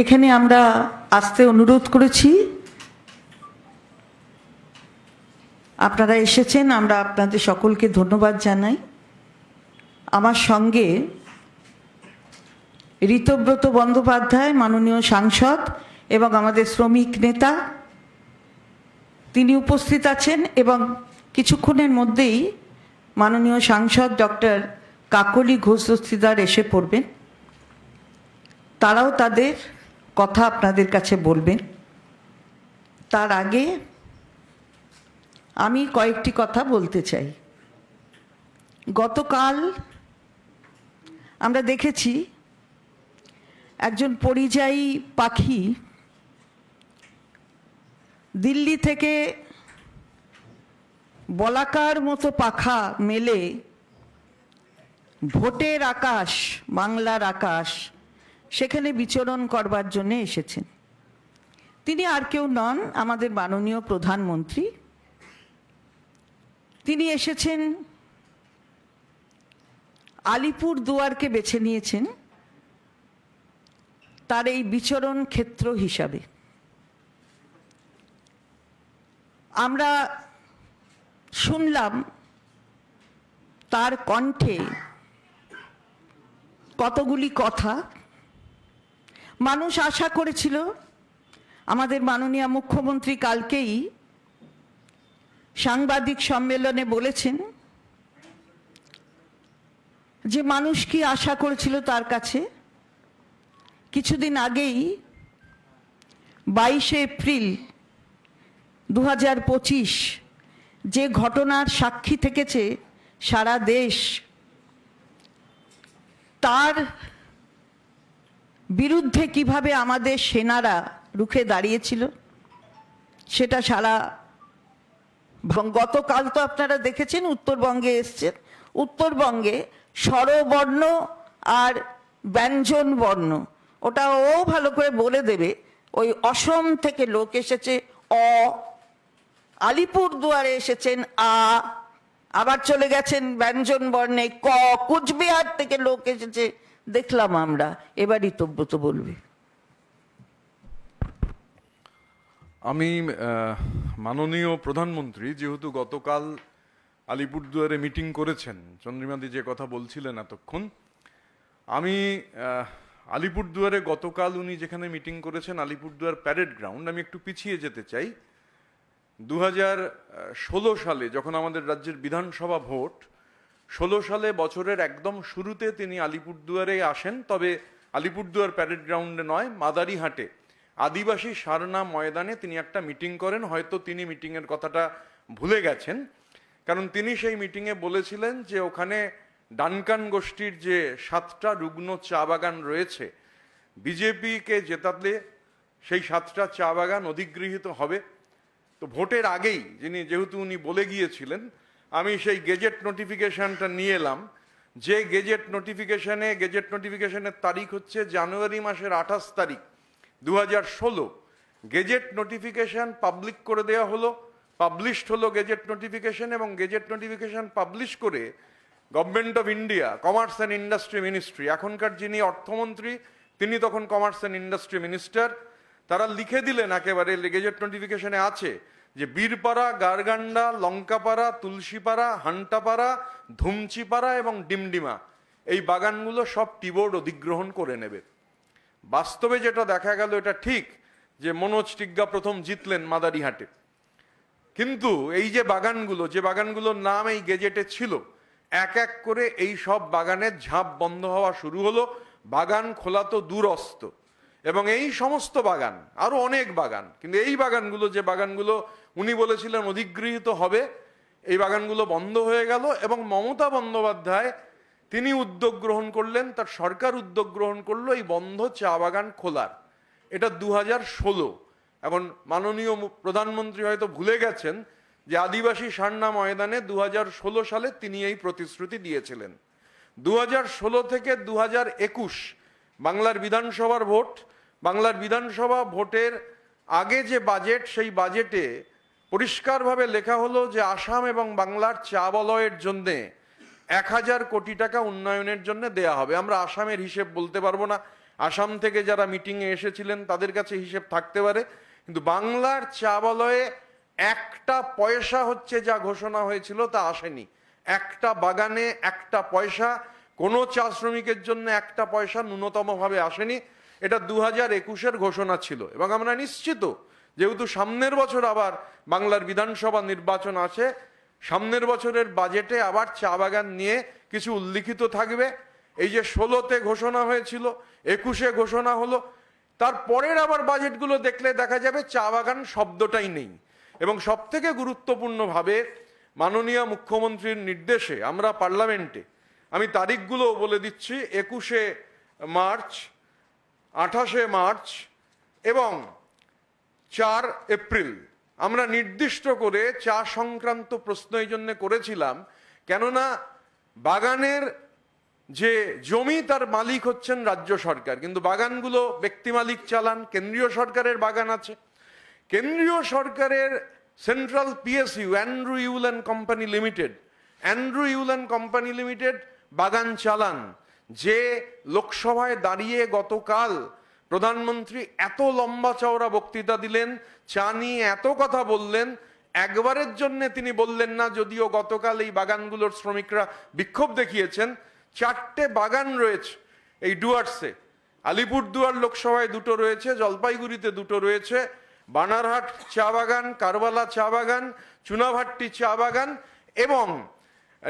এখানে আমরা আসতে অনুরোধ করেছি। আপনারা এসেছেন, আমরা আপনাদের সকলকে ধন্যবাদ জানাই। আমার সঙ্গে ঋতব্রত বন্দ্যোপাধ্যায়, মাননীয় সাংসদ এবং আমাদের শ্রমিক নেতা, তিনি উপস্থিত আছেন এবং কিছুক্ষণের মধ্যেই মাননীয় সাংসদ ডক্টর কাকলি ঘোষ দস্তিদার এসে পড়বেন। তারাও তাদের কথা আপনাদের কাছে বলবেন। তার আগে আমি কয়েকটি কথা বলতে চাই। গতকাল আমরা দেখেছি একজন পরিযায়ী পাখি দিল্লি থেকে বলাকার মতো পাখা মেলে ভোটের আকাশ, বাংলার আকাশ সেখানে বিচরণ করবার জন্য এসেছেন। তিনি আর কেউ নন আমাদের মাননীয় প্রধানমন্ত্রী। তিনি এসেছেন, আলিপুর দুয়ারকে বেছে নিয়েছেন, তার এই বিচরণ ক্ষেত্র হিসাবে। আমরা শুনলাম, তার কণ্ঠে কতগুলি কথা মানুষ আশা করেছিল, আমাদের মাননীয় মুখ্যমন্ত্রী কালকেই সাংবাদিক সম্মেলনে বলেছেন যে মানুষ কি আশা করেছিল তার কাছে? কিছুদিন আগেই বাইশে এপ্রিল দু হাজার পঁচিশ যে ঘটনার সাক্ষী থেকেছে সারা দেশ, তার বিরুদ্ধে কীভাবে আমাদের সেনারা রুখে দাঁড়িয়েছিল, সেটা সারা গতকাল তো আপনারা দেখেছেন, উত্তরবঙ্গে এসছেন। উত্তরবঙ্গে স্বরবর্ণ আর ব্যঞ্জন বর্ণ ওটা ও ভালো করে বলে দেবে। ওই অসম থেকে লোক এসেছে, অ, আলিপুর দুয়ারে এসেছেন, আ, আবার চলে গেছেন ব্যঞ্জন বর্ণে ক, কুচবিহার থেকে লোক এসেছে দেখলাম আমরা, এবারই তব্যত বলবে। আমি মাননীয় প্রধানমন্ত্রী, যেহেতু গতকাল আলিপুরদুয়ারে মিটিং করেছেন, চন্দ্রিমাদি যে কথা বলছিলেন এতক্ষণ, আমি আলিপুরদুয়ারে গতকাল উনি যেখানে মিটিং করেছেন, আলিপুরদুয়ার প্যারেড গ্রাউন্ড, আমি একটু পিছিয়ে যেতে চাই। দু হাজার ষোলো সালে যখন আমাদের রাজ্যের বিধানসভা ভোট ষোলো সালে বছরের একদম শুরুতে তিনি আলিপুরদুয়ারে আসেন, তবে আলিপুরদুয়ার প্যারেড গ্রাউন্ডে নয়, মাদারিহাটে। আদিবাসী সারনা ময়দানে তিনি একটা মিটিং করেন, হয়তো তিনি মিটিংয়ের কথাটা ভুলে গেছেন। কারণ তিনি সেই মিটিংয়ে বলেছিলেন যে ওখানে ডানকান গোষ্ঠীর যে সাতটা রুগ্ন চা বাগান রয়েছে, বিজেপিকে জেতালে সেই সাতটা চা বাগান অধিগৃহীত হবে। তো ভোটের আগেই যিনি, যেহেতু উনি বলে গিয়েছিলেন আমি সেই গেজেট নোটিফিকেশনটা নিয়ে এলাম। যে গেজেট নোটিফিকেশনে গেজেট নোটিফিকেশনের তারিখ হচ্ছে জানুয়ারি মাসের আঠাশ তারিখ দু ষোলো। গেজেট নোটিফিকেশন পাবলিক করে দেওয়া হলো পাবলিশড হলো গেজেট নোটিফিকেশন এবং গেজেট নোটিফিকেশন পাবলিশ করে government of India commerce and industry ministry এখনকার যিনি অর্থমন্ত্রী, তিনি তখন কমার্স অ্যান্ড ইন্ডাস্ট্রি মিনিস্টার তারা লিখে দিলেন একেবারে গেজেট নোটিফিকেশনে আছে। যে বীরপাড়া, গারগান্ডা, লঙ্কাপাড়া, তুলসীপাড়া, হান্টাপাড়া, ধুমচিপাড়া এবং ডিমডিমা এই বাগানগুলো সব টিবোর্ড অধিগ্রহণ করে নেবে। বাস্তবে যেটা দেখা গেল এটা ঠিক যে মনোজ টিগ্গা প্রথম জিতলেন মাদারিহাটে। কিন্তু এই যে বাগানগুলো, যে বাগানগুলোর নাম এই গেজেটে ছিল, এক এক করে এই সব বাগানের ঝাঁপ বন্ধ হওয়া শুরু হলো। বাগান খোলা তো দূরস্ত। এবং এই সমস্ত বাগান, আরও অনেক বাগান, কিন্তু এই বাগানগুলো যে বাগানগুলো উনি বলেছিলেন অধিগৃহীত হবে, এই বাগানগুলো বন্ধ হয়ে গেল এবং মমতা বন্দ্যোপাধ্যায় তিনি উদ্যোগ গ্রহণ করলেন, তার সরকার উদ্যোগ গ্রহণ করল এই বন্ধ চা বাগান খোলার। এটা দু ষোলো। এখন মাননীয় প্রধানমন্ত্রী হয়তো ভুলে গেছেন যে আদিবাসী সান্না ময়দানে দু হাজার ষোলো সালে তিনি এই প্রতিশ্রুতি দিয়েছিলেন। দু হাজার ষোলো থেকে দু হাজার একুশ বাংলার বিধানসভার ভোট বাংলার বিধানসভা ভোটের আগে যে বাজেট, সেই বাজেটে পরিষ্কারভাবে লেখা হলো যে আসাম এবং বাংলার চা বলয়ের জন্যে এক হাজার কোটি টাকা উন্নয়নের জন্য দেয়া হবে। আমরা আসামের হিসেব বলতে পারব না। আসাম থেকে যারা মিটিংয়ে এসেছিলেন, তাদের কাছে হিসেব থাকতে পারে। কিন্তু বাংলার চা বলয়ে একটা পয়সা হচ্ছে যা ঘোষণা হয়েছিল, তা আসেনি। একটা বাগানে একটা পয়সা, কোনো চা শ্রমিকের জন্য একটা পয়সা ন্যূনতমভাবে আসেনি। এটা দু হাজার একুশের ঘোষণা ছিল। এবং আমরা নিশ্চিত, যেহেতু সামনের বছর আবার বাংলার বিধানসভা নির্বাচন আছে, সামনের বছরের বাজেটে আবার চা বাগান নিয়ে কিছু উল্লিখিত থাকবে। এই যে ষোলোতে ঘোষণা হয়েছিল, একুশে ঘোষণা হলো তারপরের আবার বাজেটগুলো দেখলে দেখা যাবে চা বাগান শব্দটাই নেই। এবং সব থেকে গুরুত্বপূর্ণভাবে মাননীয় মুখ্যমন্ত্রীর নির্দেশে আমরা পার্লামেন্টে, আমি তারিখগুলো বলে দিচ্ছি, একুশে মার্চ আঠাশে মার্চ এবং চার এপ্রিল। আমরা নির্দিষ্ট করে চা সংক্রান্ত প্রশ্ন এই জন্য করেছিলাম, কেননা বাগানের যে জমি তার মালিক হচ্ছেন রাজ্য সরকার, কিন্তু বাগানগুলো ব্যক্তি মালিক চালান, কেন্দ্রীয় সরকারের বাগান আছে। কেন্দ্রীয় সরকারের central PSU, Andrew Yule and company limited, Andrew Yule and company limited বাগান চালান। যে লোকসভায় দাঁড়িয়ে গতকাল প্রধানমন্ত্রী এত লম্বা চওড়া বক্তৃতা দিলেন, চা নিয়ে এত কথা বললেন, একবারের জন্য তিনি বললেন না, যদিও গতকাল এই বাগানগুলোর শ্রমিকরা বিক্ষোভ দেখিয়েছেন। চারটে বাগান রয়েছে এই ডুয়ার্সে। আলিপুরদুয়ার লোকসভায় দুটো রয়েছে, জলপাইগুড়িতে দুটো রয়েছে, বানারহাট চা বাগান, কারবালা চা বাগান, চুনাভাট্টি চা বাগান এবং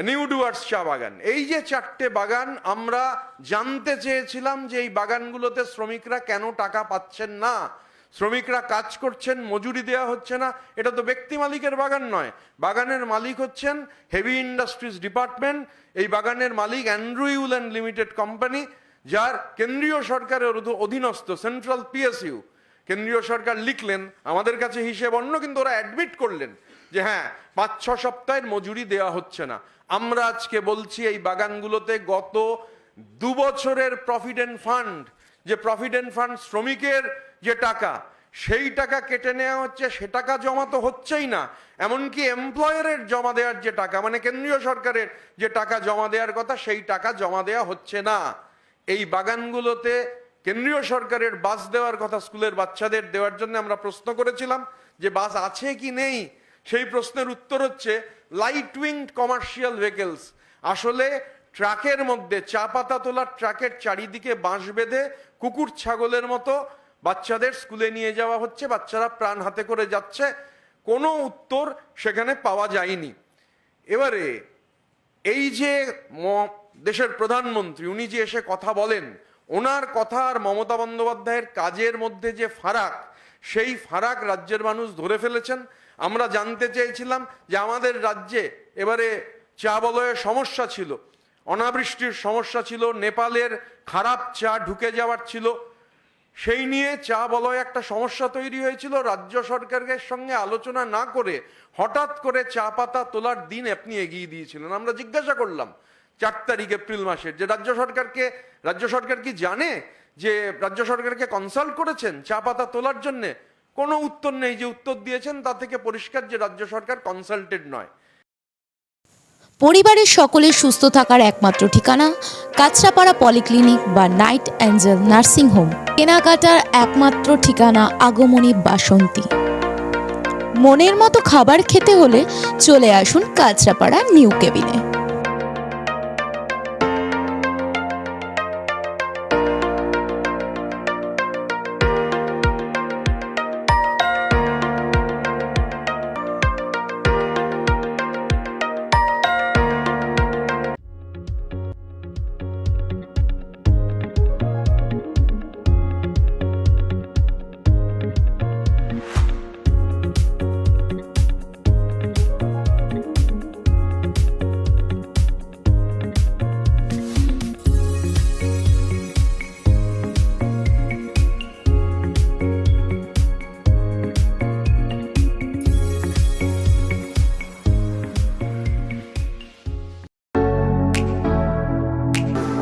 নিউ ডুয়ার্স চা বাগান। এই যে চারটে বাগান, আমরা জানতে চেয়েছিলাম যে এই বাগানগুলোতে শ্রমিকরা কেন টাকা পাচ্ছেন না। শ্রমিকরা কাজ করছেন, মজুরি দেওয়া হচ্ছে না। এটা তো ব্যক্তি মালিকের বাগান নয়। বাগানের মালিক হচ্ছেন হেভি ইন্ডাস্ট্রিজ ডিপার্টমেন্ট এই বাগানের মালিক Andrew Yule and limited company যার কেন্দ্রীয় সরকারের অধীনস্থ সেন্ট্রাল পিএসইউ কেন্দ্রীয় সরকার লিখলেন, আমাদের কাছে হিসেব অন্য, কিন্তু ওরা অ্যাডমিট করলেন। যে হ্যাঁ পাঁচ, ছ সপ্তাহের মজুরি দেওয়া হচ্ছে না। আমরা আজকে বলছি এই বাগানগুলোতে গত দু বছরের প্রভিডেন্ট ফান্ড যে প্রভিডেন্ট ফান্ড শ্রমিকের যে টাকা, সেই টাকা কেটে নেওয়া হচ্ছে, সে টাকা জমা তো হচ্ছেই না। এমনকি এমপ্লয়ারের জমা দেওয়ার যে টাকা মানে কেন্দ্রীয় সরকারের যে টাকা জমা দেওয়ার কথা, সেই টাকা জমা দেওয়া হচ্ছে না। এই বাগানগুলোতে কেন্দ্রীয় সরকারের বাস দেওয়ার কথা, স্কুলের বাচ্চাদের দেওয়ার জন্য আমরা প্রশ্ন করেছিলাম যে বাস আছে কি নেই? সেই প্রশ্নের উত্তর হচ্ছে লাইট উইংড কমার্শিয়াল ভেহিকেলস আসলে ট্রাকের মধ্যে চা পাতা তোলার ট্রাকের চারিদিকে বাঁশ বেঁধে কুকুর ছাগলের মতো বাচ্চাদের স্কুলে নিয়ে যাওয়া হচ্ছে, বাচ্চারা প্রাণ হাতে করে যাচ্ছে। কোনো উত্তর সেখানে পাওয়া যায়নি। এবারে এই যে দেশের প্রধানমন্ত্রী, উনি যে এসে কথা বলেন, ওনার কথা আর মমতা বন্দ্যোপাধ্যায়ের কাজের মধ্যে যে ফারাক, সেই ফারাক রাজ্যের মানুষ ধরে ফেলেছেন। আমরা জানতে চেয়েছিলাম যে আমাদের রাজ্যে এবারে চা বলয়ের সমস্যা ছিল, অনাবৃষ্টির সমস্যা ছিল, নেপালের খারাপ চা ঢুকে যাওয়ার ছিল। সেই নিয়ে চা বলয় একটা সমস্যা তৈরি হয়েছিল, রাজ্য সরকারের সঙ্গে আলোচনা না করে হঠাৎ করে চা পাতা তোলার দিন আপনি এগিয়ে দিয়েছিলেন। আমরা জিজ্ঞাসা করলাম চার তারিখ এপ্রিল মাসের যে রাজ্য সরকারকে, রাজ্য সরকার কি জানে যে রাজ্য সরকারকে কনসাল্ট করেছেন চা পাতা তোলার জন্যে? কোনো উত্তর নেই যে উত্তর দিয়েছেন, তা থেকে পরিষ্কার যে রাজ্য সরকার কনসালটেড নয়। পরিবারের সকলের সুস্থ থাকার একমাত্র ঠিকানা কাঁচরাপাড়া পলিক্লিনিক বা নাইট অ্যাঞ্জেল নার্সিং হোম। কেনাকাটার একমাত্র ঠিকানা আগমনী বাসন্তী। মনের মতো খাবার খেতে হলে চলে আসুন কাঁচরাপাড়া নিউ কেবিনে।